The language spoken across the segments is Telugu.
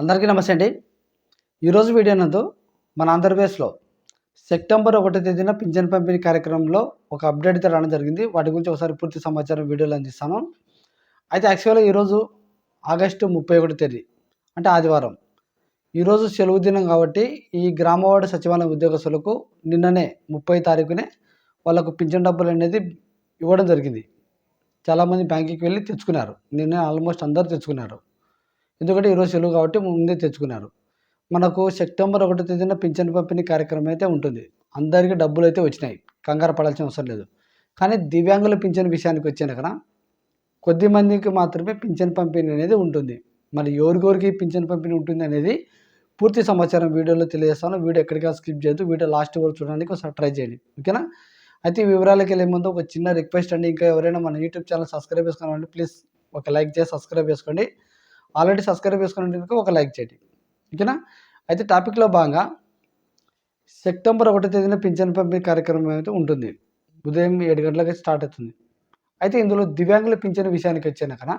అందరికీ నమస్తే అండి. ఈరోజు వీడియో నందు మన ఆంధ్రప్రదేశ్లో సెప్టెంబర్ ఒకటో తేదీన పింఛన్ పంపిణీ కార్యక్రమంలో ఒక అప్డేట్ అయితే రావడం జరిగింది. వాటి గురించి ఒకసారి పూర్తి సమాచారం వీడియోలో అందిస్తాను. అయితే యాక్చువల్గా ఈరోజు ఆగస్టు ముప్పై ఒకటో తేదీ అంటే ఆదివారం. ఈరోజు సెలవు దినం కాబట్టి ఈ గ్రామవాడ సచివాలయ ఉద్యోగస్తులకు నిన్ననే ముప్పై తారీఖునే వాళ్ళకు పింఛన్ డబ్బులు అనేది ఇవ్వడం జరిగింది. చాలామంది బ్యాంకుకి వెళ్ళి తెచ్చుకున్నారు. నిన్న ఆల్మోస్ట్ అందరూ తెచ్చుకున్నారు. ఎందుకంటే ఈరోజు సెలవు కాబట్టి ముందే తెచ్చుకున్నారు. మనకు సెప్టెంబర్ ఒకటో తేదీన పింఛన్ పంపిణీ కార్యక్రమం అయితే ఉంటుంది. అందరికీ డబ్బులు అయితే వచ్చినాయి. కంగారు పడాల్సిన అవసరం లేదు. కానీ దివ్యాంగుల పింఛన్ విషయానికి వచ్చాను కదా కొద్ది మందికి మాత్రమే పింఛన్ పంపిణీ అనేది ఉంటుంది. మరి ఎవరికొరికి పింఛన్ పంపిణీ ఉంటుంది అనేది పూర్తి సమాచారం వీడియోలో తెలియజేస్తాను. వీడియో ఎక్కడికా స్కిప్ చేయొద్దు. వీడియో లాస్ట్ వరకు చూడడానికి ఒకసారి ట్రై చేయండి. ఓకేనా? అయితే ఈ వివరాలకి వెళ్ళే ముందు ఒక చిన్న రిక్వెస్ట్ అండి. ఇంకా ఎవరైనా మన యూట్యూబ్ ఛానల్ సబ్స్క్రైబ్ చేసుకోవాలంటే ప్లీజ్ ఒక లైక్ చేసి సబ్స్క్రైబ్ చేసుకోండి. ఆల్రెడీ సబ్స్క్రైబ్ చేసుకుని ఒక లైక్ చేయండి. ఓకేనా? అయితే టాపిక్లో భాగంగా సెప్టెంబర్ ఒకటో తేదీన పింఛన్ పంపిణీ కార్యక్రమం అయితే ఉంటుంది? ఉదయం ఏడు గంటలకి స్టార్ట్ అవుతుంది. అయితే ఇందులో దివ్యాంగుల పింఛన్ విషయానికి వచ్చాను కదా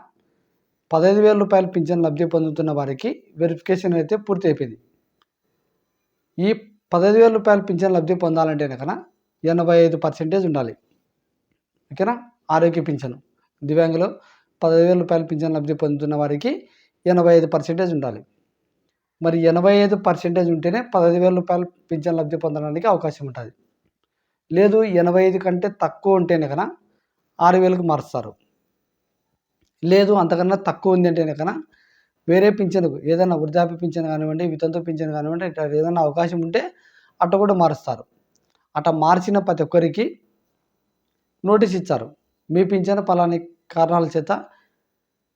పదహైదు వేల రూపాయల పింఛన్ లబ్ధి పొందుతున్న వారికి వెరిఫికేషన్ అయితే పూర్తి అయిపోయింది. ఈ పదహైదు వేల రూపాయల పింఛన్ లబ్ధి పొందాలంటే కనుక ఎనభై ఐదు పర్సెంటేజ్ ఉండాలి. ఓకేనా? ఆరోగ్య పింఛను. దివ్యాంగులు పదహైదు వేల రూపాయల పింఛన్ లబ్ధి పొందుతున్న వారికి ఎనభై ఐదు పర్సెంటేజ్ ఉండాలి. మరి ఎనభై ఐదు పర్సెంటేజ్ ఉంటేనే పదహైదు వేల రూపాయలు పింఛన్ లబ్ధి పొందడానికి అవకాశం ఉంటుంది. లేదు ఎనభై ఐదు కంటే తక్కువ ఉంటేనే కనుక ఆరు వేలకు మారుస్తారు. లేదు అంతకన్నా తక్కువ ఉంది అంటేనే కన వేరే పింఛన్కు ఏదైనా వృద్ధాప్య పింఛన్ కానివ్వండి వితంతు పింఛన్ కానివ్వండి ఇట్లా ఏదైనా అవకాశం ఉంటే అట్ట కూడా మారుస్తారు. అట్లా మార్చిన ప్రతి ఒక్కరికి నోటీస్ ఇచ్చారు. మీ పింఛన్ పలాని కారణాల చేత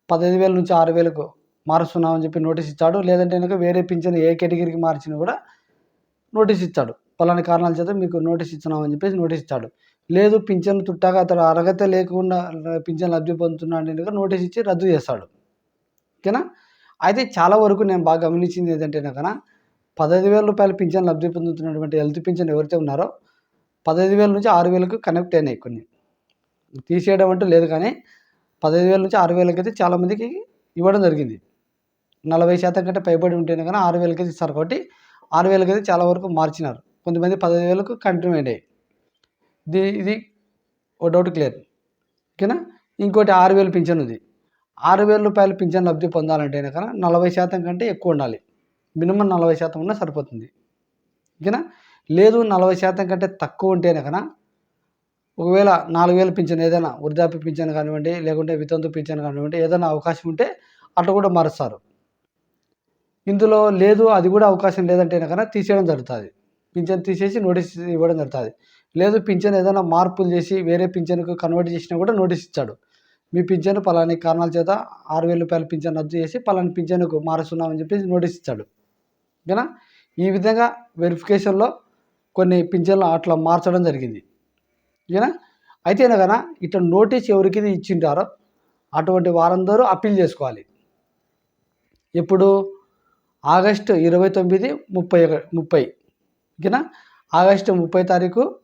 పదహైదు వేల నుంచి ఆరు వేలకు మారుస్తున్నామని చెప్పి నోటీస్ ఇచ్చాడు. లేదంటే కనుక వేరే పింఛన్ ఏ కేటగిరీకి మార్చినా కూడా నోటీస్ ఇచ్చాడు. పలాని కారణాల చేత మీకు నోటీస్ ఇస్తున్నామని చెప్పేసి నోటీస్ ఇచ్చాడు. లేదు పింఛన్ తుట్టాక అతడు అర్హత లేకుండా పింఛన్ లబ్ధి పొందుతున్నాడు కనుక నోటీస్ ఇచ్చి రద్దు చేస్తాడు. ఓకేనా? అయితే చాలా వరకు నేను బాగా గమనించింది ఏంటంటే కనుక పదహైదు వేల రూపాయల పింఛన్ లబ్ధి పొందుతున్నటువంటి హెల్త్ పింఛన్ ఎవరైతే ఉన్నారో పదహైదు వేల నుంచి ఆరు వేలకు కనెక్ట్ అయినాయి కొన్ని. తీసేయడం అంటూ లేదు కానీ పదహైదు వేల నుంచి ఆరు వేలకి అయితే చాలామందికి ఇవ్వడం జరిగింది. నలభై శాతం కంటే పైబడి ఉంటేనే కానీ ఆరు వేలకి ఇస్తారు కాబట్టి ఆరు వేలకి అయితే చాలా వరకు మార్చినారు. కొంతమంది పదహైదు వేలకు కంటిన్యూ అయ్యాయి ఇది ఇది ఓ డౌట్ క్లియర్. ఓకేనా? ఇంకోటి ఆరు వేలు పింఛన్ ఉంది. ఆరు వేల రూపాయలు పింఛన్ లబ్ధి పొందాలంటే కనుక నలభై శాతం కంటే ఎక్కువ ఉండాలి. మినిమం నలభై శాతం ఉన్నా సరిపోతుంది. ఓకేనా? లేదు నలభై శాతం కంటే తక్కువ ఉంటేనే కనుక ఒకవేళ నాలుగు వేలు పింఛన్ ఏదైనా వృద్ధాప్య పింఛన్ కానివ్వండి లేకుంటే వితంతు పింఛన్ కానివ్వండి ఏదైనా అవకాశం ఉంటే అట్లా కూడా మారుస్తారు. ఇందులో లేదు అది కూడా అవకాశం లేదంటే కనుక తీసేయడం జరుగుతుంది. పింఛన్ తీసేసి నోటీస్ ఇవ్వడం జరుగుతుంది. లేదు పింఛన్ ఏదైనా మార్పులు చేసి వేరే పింఛన్కు కన్వర్ట్ చేసినా కూడా నోటీస్ ఇచ్చాడు. మీ పింఛన్ పలాని కారణాల చేత ఆరు వేల రూపాయల పింఛన్ రద్దు చేసి పలాని పింఛన్కు మారుస్తున్నామని చెప్పేసి నోటీస్ ఇచ్చాడు. ఓకేనా? ఈ విధంగా వెరిఫికేషన్లో కొన్ని పింఛన్లు అట్లా మార్చడం జరిగింది. ఓకేనా? అయితే కనుక ఇట్లా నోటీస్ ఎవరికి ఇచ్చింటారో అటువంటి వారందరూ అప్పీల్ చేసుకోవాలి. ఎప్పుడు? ఆగస్టు ఇరవై తొమ్మిది ముప్పై ఒక- ముప్పై. ఓకేనా? ఆగస్టు ముప్పై తారీఖు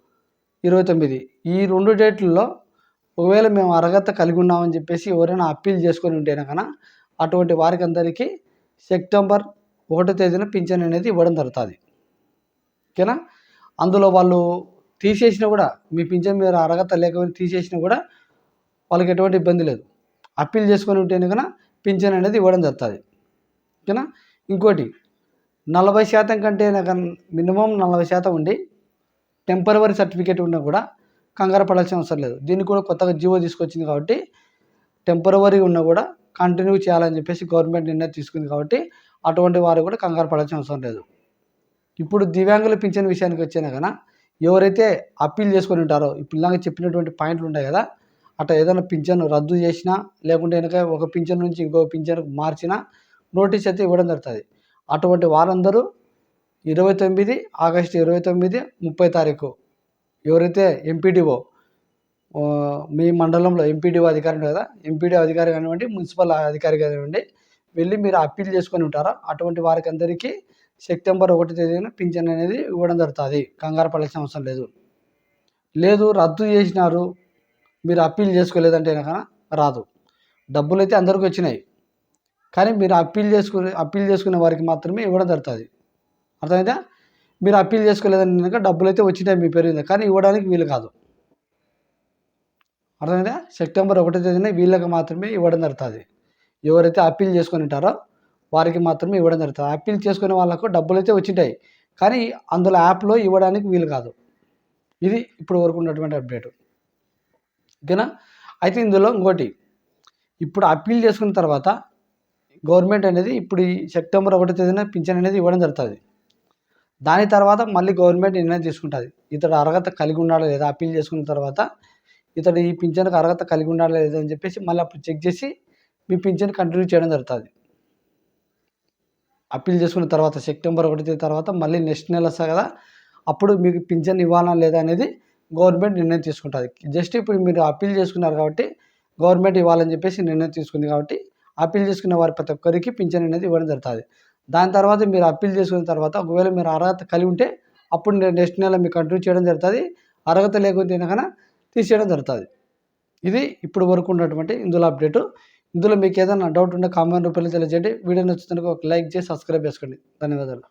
ఇరవై తొమ్మిది. ఈ రెండు డేట్లలో ఒకవేళ మేము అర్హత కలిగి ఉన్నామని చెప్పేసి ఎవరైనా అప్పీల్ చేసుకొని ఉంటేనే కనుక అటువంటి వారికి అందరికీ సెప్టెంబర్ ఒకటో తేదీన పింఛన్ అనేది ఇవ్వడం జరుగుతుంది. ఓకేనా? అందులో వాళ్ళు తీసేసినా కూడా మీ పింఛన్ మీరు అర్హత లేకపోతే తీసేసినా కూడా వాళ్ళకి ఎటువంటి ఇబ్బంది లేదు. అప్పీల్ చేసుకొని ఉంటేనే కనుక పింఛన్ అనేది ఇవ్వడం జరుగుతుంది. ఓకేనా? ఇంకోటి నలభై శాతం కంటే మినిమం నలభై శాతం ఉండి టెంపరవరీ సర్టిఫికేట్ ఉన్నా కూడా కంగారు పడాల్సిన అవసరం లేదు. దీన్ని కూడా కొత్తగా జీవో తీసుకొచ్చింది కాబట్టి టెంపరవరీ ఉన్నా కూడా కంటిన్యూ చేయాలని చెప్పేసి గవర్నమెంట్ నిర్ణయం తీసుకుంది కాబట్టి అటువంటి వారు కూడా కంగారు పడాల్సిన అవసరం లేదు. ఇప్పుడు దివ్యాంగుల పింఛన్ విషయానికి వచ్చినా కన్నా ఎవరైతే అప్పీల్ చేసుకొని ఉంటారో ఇప్పుడు ఇలాగ చెప్పినటువంటి పాయింట్లు ఉంటాయి కదా అట్లా ఏదైనా పింఛన్ రద్దు చేసినా లేకుంటే కనుక ఒక పింఛన్ నుంచి ఇంకో పింఛన్ మార్చినా నోటీస్ అయితే ఇవ్వడం జరుగుతుంది. అటువంటి వారందరూ ఇరవై తొమ్మిది ఆగస్టు ఇరవై తొమ్మిది ముప్పై తారీఖు ఎవరైతే ఎంపీడీఓ మీ మండలంలో ఎంపీడీఓ అధికారి కదా ఎంపీడీఓ అధికారి కానివ్వండి మున్సిపల్ అధికారి కానివ్వండి వెళ్ళి మీరు అప్పీల్ చేసుకొని ఉంటారో? అటువంటి వారికి అందరికీ సెప్టెంబర్ ఒకటి తేదీన పింఛన్ అనేది ఇవ్వడం జరుగుతుంది. కంగారు పడాల్సిన అవసరం లేదు. లేదు రద్దు చేసినారు మీరు అప్పీల్ చేసుకోలేదంటే కనుక రాదు. డబ్బులు అయితే అందరికీ వచ్చినాయి. కానీ మీరు అప్పీల్ చేసుకునే అప్పీల్ చేసుకునే వారికి మాత్రమే ఇవ్వడం జరుగుతుంది. అర్థమైందా? మీరు అప్పీల్ చేసుకోలేదని కనుక డబ్బులు అయితే వచ్చినాయి మీ పేరు కానీ ఇవ్వడానికి వీలు కాదు. అర్థమైందా? సెప్టెంబర్ ఒకటో తేదీన వీళ్ళకి మాత్రమే ఇవ్వడం జరుగుతుంది. ఎవరైతే అప్పీల్ చేసుకొని ఉంటారో వారికి మాత్రమే ఇవ్వడం జరుగుతుంది. అప్పీల్ చేసుకునే వాళ్ళకు డబ్బులు అయితే వచ్చింటాయి కానీ అందులో యాప్లో ఇవ్వడానికి వీలు కాదు. ఇది ఇప్పుడు వరకు ఉన్నటువంటి అప్డేట్. ఓకేనా? అయితే ఇందులో ఇంకోటి. ఇప్పుడు అప్పీల్ చేసుకున్న తర్వాత గవర్నమెంట్ అనేది ఇప్పుడు ఈ సెప్టెంబర్ ఒకటి తేదీన పింఛన్ అనేది ఇవ్వడం జరుగుతుంది. దాని తర్వాత మళ్ళీ గవర్నమెంట్ నిర్ణయం తీసుకుంటుంది. ఇతడు అర్హత కలిగి ఉన్నాడా లేదా అప్పీల్ చేసుకున్న తర్వాత ఇతడు ఈ పింఛన్కి అర్హత కలిగి ఉండాలా లేదా అని చెప్పేసి మళ్ళీ అప్పుడు చెక్ చేసి మీ పింఛన్ కంటిన్యూ చేయడం జరుగుతుంది. అప్పీల్ చేసుకున్న తర్వాత సెప్టెంబర్ ఒకటి తేదీ తర్వాత మళ్ళీ నెక్స్ట్ నెల వస్తుంది కదా అప్పుడు మీకు పింఛన్ ఇవ్వాలా లేదా అనేది గవర్నమెంట్ నిర్ణయం తీసుకుంటుంది. జస్ట్ ఇప్పుడు మీరు అప్పీల్ చేసుకున్నారు కాబట్టి గవర్నమెంట్ ఇవ్వాలని చెప్పేసి నిర్ణయం తీసుకుంది కాబట్టి అప్పీల్ చేసుకున్న వారి ప్రతి ఒక్కరికి పింఛన్ అనేది ఇవ్వడం జరుగుతుంది. దాని తర్వాత మీరు అప్పీల్ చేసుకున్న తర్వాత ఒకవేళ మీరు అర్హత కలిగి ఉంటే అప్పుడు నెక్స్ట్ నెల మీకు కంటిన్యూ చేయడం జరుగుతుంది. అర్హత లేకుంటే కనుక తీసేయడం జరుగుతుంది. ఇది ఇప్పుడు వరకు ఉన్నటువంటి ఇందులో అప్డేటు. ఇందులో మీకు ఏదైనా డౌట్ ఉంటే కామెంట్ రూపంలో తెలియజేయండి. వీడియో నచ్చుతున్న ఒక లైక్ చేసి సబ్స్క్రైబ్ చేసుకోండి. ధన్యవాదాలు.